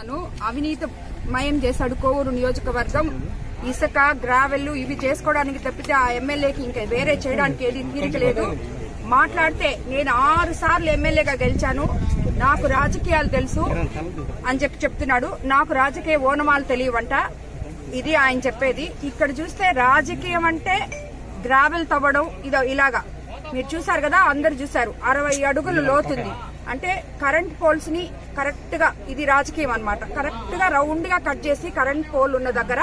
చేస్తున్నాను. అవినీతి మయం చేశాడు కోవూరు నియోజకవర్గం. ఇసుక గ్రావెల్ ఇవి చేసుకోవడానికి తప్పితే ఆ ఎమ్మెల్యేకి ఇంకా వేరే చేయడానికి ఏది తీరికలేదు. మాట్లాడితే నేను ఆరు సార్లు ఎమ్మెల్యేగా గెలిచాను. నాకు రాజకీయాలు తెలుసు అని చెప్పి చెప్తున్నాడు. నాకు రాజకీయ ఓనమాలు తెలియవంట. ఇది ఆయన చెప్పేది. ఇక్కడ చూస్తే రాజకీయం అంటే గ్రావెల్ తవ్వడం. ఇదో ఇలాగా. మీరు చూసారు కదా? అందరు చూసారు అరవై అడుగులు లోతుంది. అంటే కరెంట్ పోల్స్ని కరెక్ట్గా ఇది రాజకీయం అనమాట కరెక్ట్గా రౌండ్గా కట్ చేసి కరెంట్ పోల్ ఉన్న దగ్గర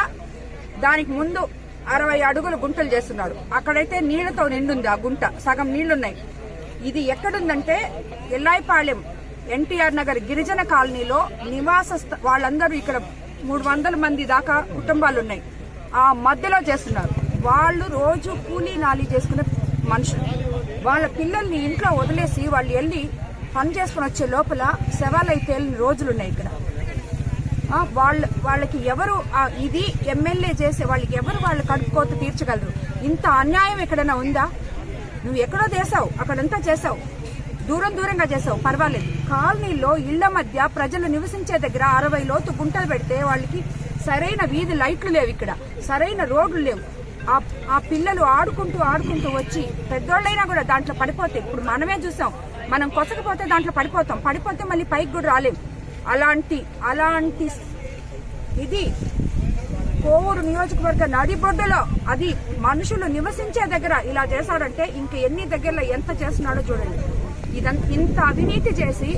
దానికి ముందు అరవై అడుగులు గుంటలు చేస్తున్నాడు అక్కడైతే నీళ్ళతో నిండుంది ఆ గుంట. సగం నీళ్ళున్నాయి. ఇది ఎక్కడుందంటే ఎల్లాయిపాళెం ఎన్టీఆర్ నగర్ గిరిజన కాలనీలో నివాస వాళ్ళందరూ ఇక్కడ మూడు వందల మంది దాకా కుటుంబాలు ఉన్నాయి ఆ మధ్యలో చేస్తున్నారు. వాళ్ళు రోజు కూలీ నాలి చేసుకునే మనుషులు. వాళ్ళ పిల్లల్ని ఇంట్లో వదిలేసి వాళ్ళు వెళ్ళి పని చేసుకుని వచ్చే లోపల శవాలైతే రోజులున్నాయి ఇక్కడ. వాళ్ళు వాళ్ళ వాళ్ళకి ఎవరు ఇది ఎమ్మెల్యే చేసే వాళ్ళకి ఎవరు వాళ్ళు కడుపుకోత తీర్చగలరు? ఇంత అన్యాయం ఎక్కడైనా ఉందా? నువ్వు ఎక్కడో చేసావు అక్కడంతా చేసావు దూరం దూరంగా చేసావు పర్వాలేదు. కాలనీలో ఇళ్ళ మధ్య ప్రజలు నివసించే దగ్గర అరవై లోతు గుంటలు పెడితే వాళ్ళకి సరైన వీధి లైట్లు లేవు ఇక్కడ. సరైన రోడ్లు లేవు. ఆ ఆ పిల్లలు ఆడుకుంటూ ఆడుకుంటూ వచ్చి పెద్దోళ్ళైనా కూడా దాంట్లో పడిపోతే ఇప్పుడు మనమే చూసాం మనం కొసకపోతే దాంట్లో పడిపోతాం పడిపోతే మళ్ళీ పైకి కూడా రాలేం. అలాంటి అలాంటి ఇది కోవూరు నియోజకవర్గ నడిబొడ్డులో అది మనుషులు నివసించే దగ్గర ఇలా చేశాడంటే ఇంక ఎన్ని దగ్గరలో ఎంత చేస్తున్నాడో చూడండి. ఇదంత ఇంత అవినీతి చేసి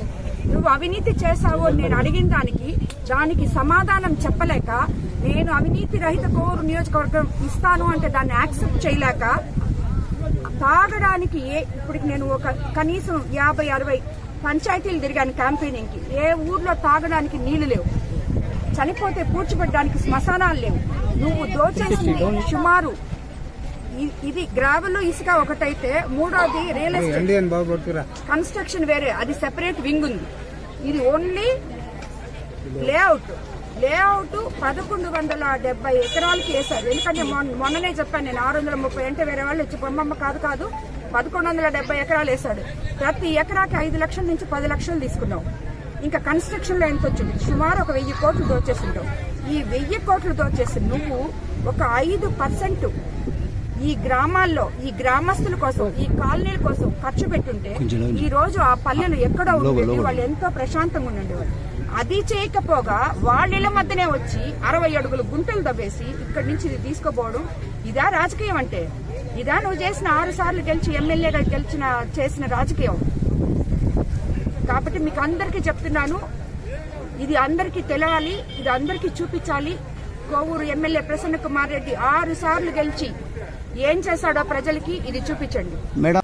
నువ్వు అవినీతి చేశావు నేను అడిగిన దానికి దానికి సమాధానం చెప్పలేక నేను అవినీతి రహిత కోవూరు నియోజకవర్గం ఇస్తాను అంటే దాన్ని యాక్సెప్ట్ చేయలేక తాగడానికి ఏ ఇప్పటికి నేను ఒక కనీసం యాభై అరవై పంచాయతీలు తిరిగాను క్యాంపెయినింగ్కి ఏ ఊర్లో తాగడానికి నీళ్ళు లేవు. చనిపోతే పూడ్చిపెట్టడానికి శ్మశానాలు లేవు. నువ్వు దోచేసింది సుమారు ఇది గ్రావెల్ ఇసుక ఒకటైతే మూడోది రియల్ ఎస్టేట్. కన్స్ట్రక్షన్ వేరే అది సెపరేట్ వింగ్ ఉంది. ఇది ఓన్లీ లేఅవుట్. లేఅవుట్ పదకొండు వందల డెబ్బై ఎకరాలకి వేశారు ఎందుకంటే మొన్న- మొన్ననే చెప్పాను నేను ఆరు వందల ముప్పై అంటే వేరే వాళ్ళు వచ్చి బొమ్మమ్మ కాదు కాదు పదకొండు వందల డెబ్బై ఎకరాలు వేశాడు. ప్రతి ఎకరాకి ఐదు లక్షల నుంచి పది లక్షలు తీసుకున్నాం. ఇంకా కన్స్ట్రక్షన్లో ఎంత వచ్చింది సుమారు ఒక వెయ్యి కోట్లు దోచేసింటావు ఈ వెయ్యి కోట్లు దోచేసి నువ్వు ఒక ఐదు పర్సెంట్ ఈ గ్రామాల్లో ఈ గ్రామస్తుల కోసం ఈ కాలనీల కోసం ఖర్చు పెట్టుంటే ఈ రోజు ఆ పల్లెలు ఎక్కడో ఉండేవి వాళ్ళు ఎంతో ప్రశాంతంగా ఉండేవాళ్ళు అది చేయకపోగా వాళ్ళ మధ్యనే వచ్చి అరవై అడుగులు గుంటలు తవ్వేసి ఇక్కడి నుంచి ఇది తీసుకోపోవడం ఇదా రాజకీయం అంటే. ఇదా నువ్వు చేసిన ఆరు సార్లు గెలిచి ఎమ్మెల్యేగా గెలిచిన చేసిన రాజకీయం. కాబట్టి మీకు అందరికీ చెప్తున్నాను ఇది అందరికీ తెలియాలి ఇది అందరికీ చూపించాలి. కోవూరు ఎమ్మెల్యే ప్రసన్న కుమార్ రెడ్డి ఆరు సార్లు గెలిచి ఏం చేశాడో ప్రజలకి ఇది చూపించండి. మేడం.